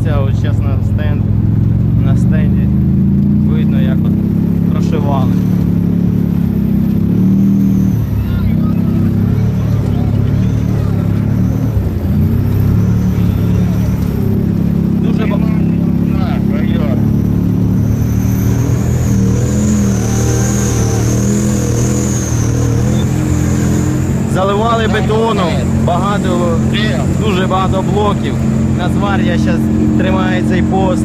можна от зараз на стенд, на стенді. Видно, як от прошивали. Заливали бетоном, багато, дуже багато блоків. Нацгвардія зараз тримаю цей пост.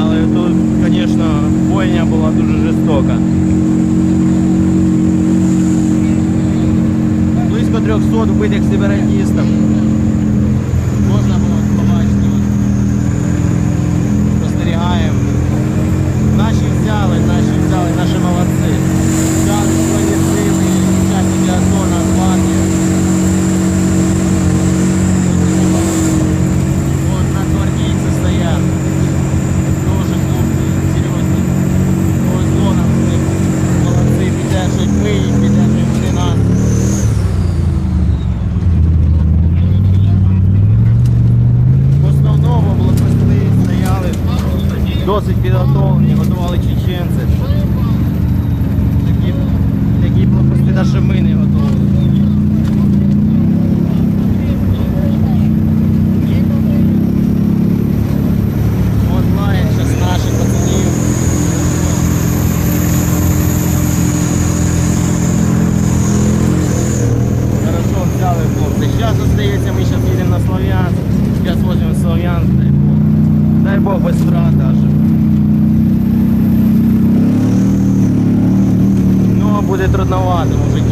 Але тут, звісно, бойня була дуже жорстока. Близько 300 вбитих сепаратистів. Досить підготовлені, готували чеченці. Такі, такі блокпости навіть ми не готували. Зараз остається, ми зараз їдемо на Слов'янськ. Зараз возьмемо Слов'янськ, дай Бог. Без втрат даже. Ну, будет трудновато, мужики.